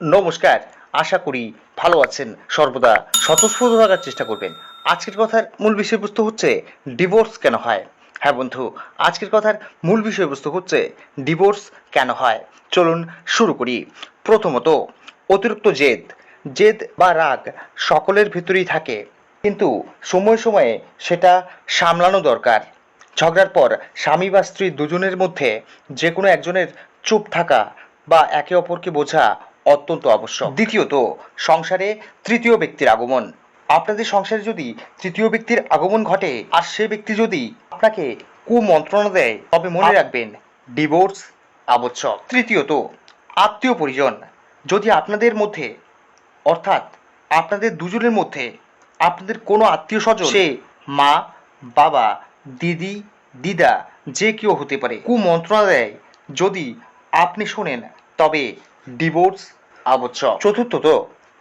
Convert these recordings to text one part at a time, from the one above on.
নমস্কার, আশা করি ভালো আছেন। সর্বদা স্বতঃস্ফূর্ত থাকার চেষ্টা করবেন। আজকের কথার মূল বিষয়বস্তু হচ্ছে ডিভোর্স কেন হয়? হ্যাঁ বন্ধু, আজকের কথার মূল বিষয়বস্তু হচ্ছে ডিভোর্স কেন হয়? চলুন শুরু করি। প্রথমত, অতিরিক্ত জেদ। জেদ বা রাগ সকলের ভিতরেই থাকে, কিন্তু সময়ে সময়ে সেটা সামলানো দরকার। ঝগড়ার পর স্বামী বা স্ত্রী দুজনের মধ্যে যে কোনো একজনের চুপ থাকা বা একে অপরকে বোঝা অত্যন্ত আবশ্যক। দ্বিতীয়ত সংসারে তৃতীয় ব্যক্তির আগমন। আপনাদের সংসারে যদি তৃতীয় ব্যক্তির আগমন ঘটে আর সে ব্যক্তি যদি আপনাকে কুমন্ত্রণা দেয় তবে মনে রাখবেন ডিভোর্স আবশ্যক। তৃতীয়ত আত্মীয় পরিজন। যদি আপনাদের মধ্যে অর্থাৎ আপনাদের দুজনের মধ্যে আপনাদের কোনো আত্মীয় স্বজন সে মা বাবা দিদি দিদা যে কেউ হতে পারে কুমন্ত্রণা দেয় যদি আপনি শোনেন তবে ডিভোর্স আবশ্যক চতুর্থত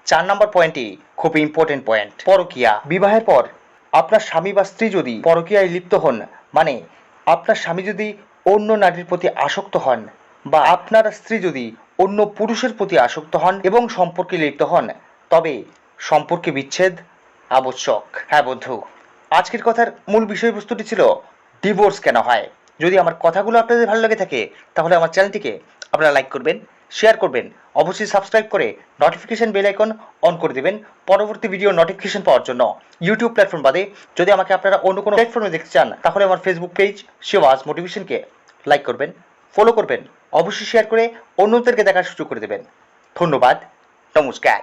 চার নম্বর পয়েন্টটি খুব ইম্পর্টেন্ট পয়েন্ট পরকিয়া। বিবাহের পর আপনার স্বামী বা স্ত্রী যদি পরকীয়ায় লিপ্ত হন মানে আপনার স্বামী যদি অন্য নারীর প্রতি আসক্ত হন বা আপনার স্ত্রী যদি অন্য পুরুষের প্রতি আসক্ত হন এবং সম্পর্কে লিপ্ত হন তবে সম্পর্কে বিচ্ছেদ আবশ্যক হ্যাঁ বন্ধু আজকের কথার মূল বিষয়বস্তুটি ছিল ডিভোর্স কেন হয়? যদি আমার কথাগুলো আপনাদের ভালো লাগে থাকে তাহলে আমার চ্যানেলটিকে আপনারা লাইক করবেন। শেয়ার করবেন। অবশ্যই সাবস্ক্রাইব করে নোটিফিকেশন বেল আইকন অন করে দেবেন পরবর্তী ভিডিও নোটিফিকেশন পাওয়ার জন্য। ইউটিউব প্ল্যাটফর্ম বাদে যদি আমাকে আপনারা অন্য কোনো প্ল্যাটফর্মে দেখতে চান, তাহলে আমার ফেসবুক পেজ শিবাস মোটিভেশনকে লাইক করবেন ফলো করবেন। অবশ্যই শেয়ার করে অন্যদেরকে দেখার সুযোগ করে দেবেন। ধন্যবাদ, নমস্কার।